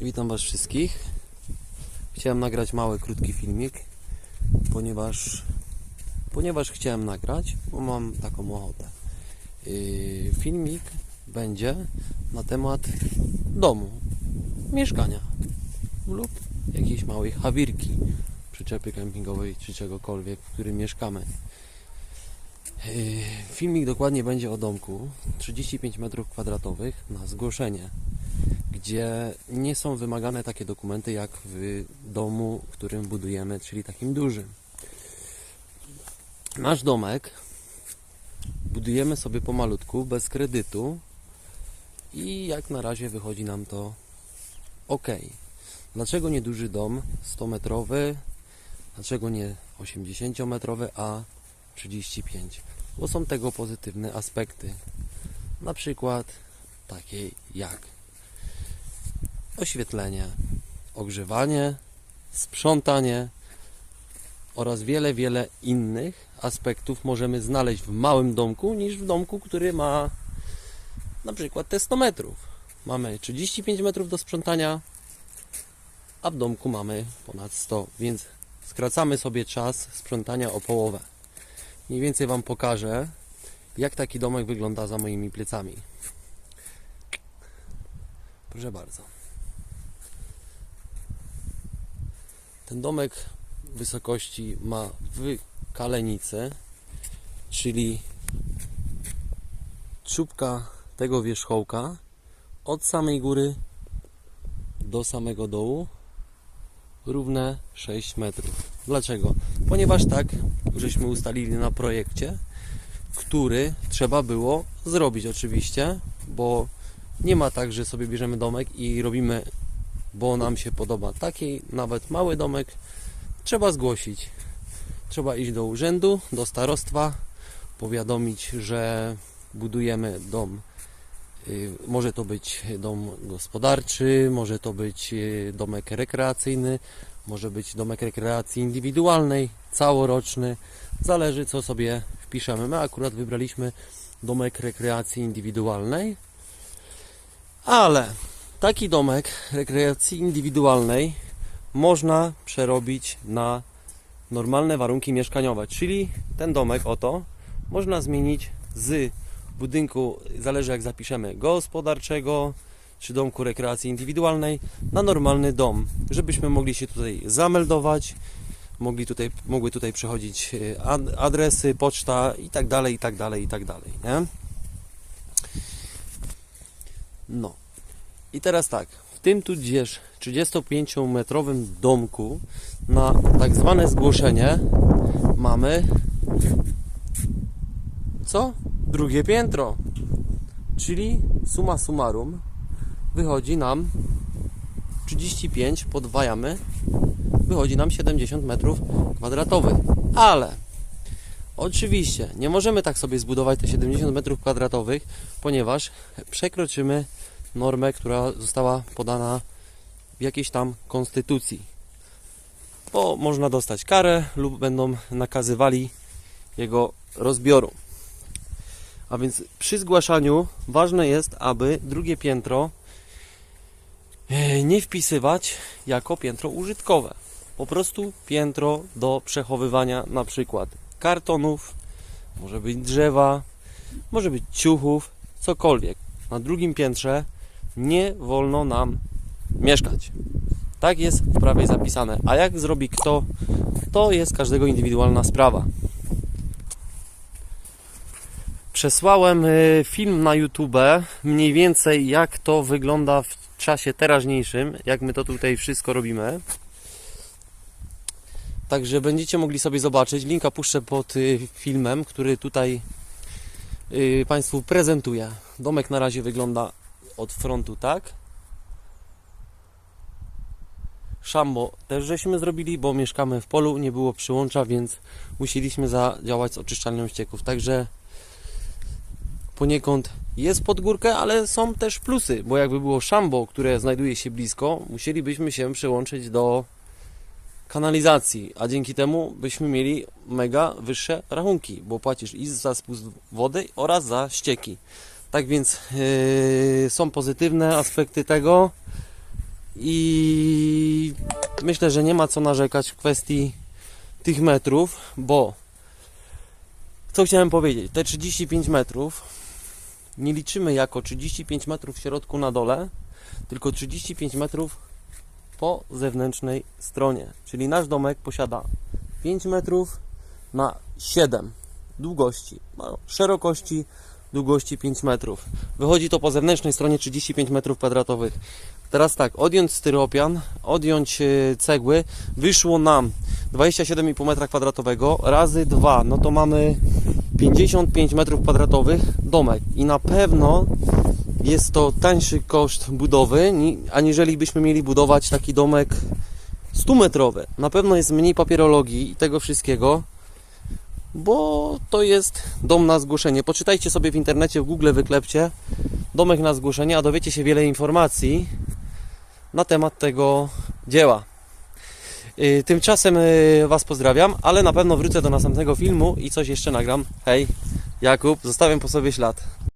Witam Was wszystkich. Chciałem nagrać mały, krótki filmik, ponieważ, ponieważ chciałem nagrać, bo mam taką ochotę. Yy, filmik będzie na temat domu, mieszkania lub jakiejś małej hawirki, przyczepy kempingowej czy czegokolwiek, w którym mieszkamy. Yy, Filmik dokładnie będzie o domku 35 m2 na zgłoszenie gdzie nie są wymagane takie dokumenty jak w domu, którym budujemy, czyli takim dużym. Nasz domek budujemy sobie pomalutku, bez kredytu i jak na razie wychodzi nam to ok. Dlaczego nie duży dom 100 metrowy? Dlaczego nie 80 metrowy, a 35? Bo są tego pozytywne aspekty. Na przykład takie jak oświetlenie, ogrzewanie, sprzątanie oraz wiele, wiele innych aspektów możemy znaleźć w małym domku niż w domku, który ma na przykład te 100 metrów. Mamy 35 metrów do sprzątania, a w domku mamy ponad 100, więc skracamy sobie czas sprzątania o połowę. Mniej więcej Wam pokażę, jak taki domek wygląda za moimi plecami. Proszę bardzo. Ten domek wysokości ma w kalenicę, czyli czubka tego wierzchołka od samej góry do samego dołu równe 6 metrów. Dlaczego? Ponieważ tak żeśmy ustalili na projekcie, który trzeba było zrobić oczywiście, bo nie ma tak, że sobie bierzemy domek i robimy bo nam się podoba. Taki nawet mały domek trzeba zgłosić. Trzeba iść do urzędu, do starostwa, powiadomić, że budujemy dom. Y, Może to być dom gospodarczy, może to być y, domek rekreacyjny, może być domek rekreacji indywidualnej, całoroczny. Zależy co sobie wpiszemy. My akurat wybraliśmy domek rekreacji indywidualnej, ale taki domek rekreacji indywidualnej można przerobić na normalne warunki mieszkaniowe, czyli ten domek oto można zmienić z budynku, zależy jak zapiszemy, gospodarczego czy domku rekreacji indywidualnej na normalny dom, żebyśmy mogli się tutaj zameldować, mogli tutaj, mogły tutaj przechodzić e, ad- adresy, poczta i tak dalej, i tak dalej, i tak dalej, nie? No. I teraz tak, w tym tudzież 35-metrowym domku na tak zwane zgłoszenie mamy co? Drugie piętro. Czyli suma summarum wychodzi nam 35, podwajamy, wychodzi nam 70 metrów kwadratowych. Ale oczywiście nie możemy tak sobie zbudować te 70 metrów kwadratowych, ponieważ przekroczymy normę, która została podana w jakiejś tam konstytucji. Bo można dostać karę lub będą nakazywali jego rozbioru. A więc przy zgłaszaniu ważne jest, aby drugie piętro e, nie wpisywać jako piętro użytkowe. Po prostu piętro do przechowywania na przykład kartonów, może być drzewa, może być ciuchów, cokolwiek. Na drugim piętrze nie wolno nam mieszkać. Tak jest w prawie zapisane. A jak zrobi kto, to jest każdego indywidualna sprawa. Przesłałem y, film na YouTube, mniej więcej jak to wygląda w czasie teraźniejszym, jak my to tutaj wszystko robimy. Także będziecie mogli sobie zobaczyć. Linka puszczę pod y, filmem, który tutaj y, Państwu prezentuję. Domek na razie wygląda od frontu tak. Szambo też żeśmy zrobili, bo mieszkamy w polu, nie było przyłącza, więc musieliśmy zadziałać z oczyszczalnią ścieków. Także poniekąd jest pod górkę, ale są też plusy, bo jakby było szambo, które znajduje się blisko, musielibyśmy się przyłączyć do kanalizacji, a dzięki temu byśmy mieli mega wyższe rachunki, bo płacisz i za spust wody oraz za ścieki. Tak więc yy, są pozytywne aspekty tego. I myślę, że nie ma co narzekać w kwestii tych metrów, bo co chciałem powiedzieć, te 35 metrów nie liczymy jako 35 metrów w środku na dole, tylko 35 metrów po zewnętrznej stronie. Czyli nasz domek posiada 5 metrów na 7 długości, no, szerokości, długości 5 metrów. Wychodzi to po zewnętrznej stronie 35 metrów kwadratowych. Teraz tak, odjąć styropian, odjąć e, cegły, wyszło nam 27,5 metra kwadratowego razy 2, no to mamy 55 metrów kwadratowych domek i na pewno jest to tańszy koszt budowy, ni- aniżeli byśmy mieli budować taki domek 100 metrowy. Na pewno jest mniej papierologii i tego wszystkiego, bo to jest dom na zgłoszenie. Poczytajcie sobie w internecie, w Google wyklepcie domek na zgłoszenie, a dowiecie się wiele informacji na temat tego dzieła. Yy, Tymczasem yy, Was pozdrawiam, ale na pewno wrócę do następnego filmu i coś jeszcze nagram. Hej, Jakub, zostawiam po sobie ślad.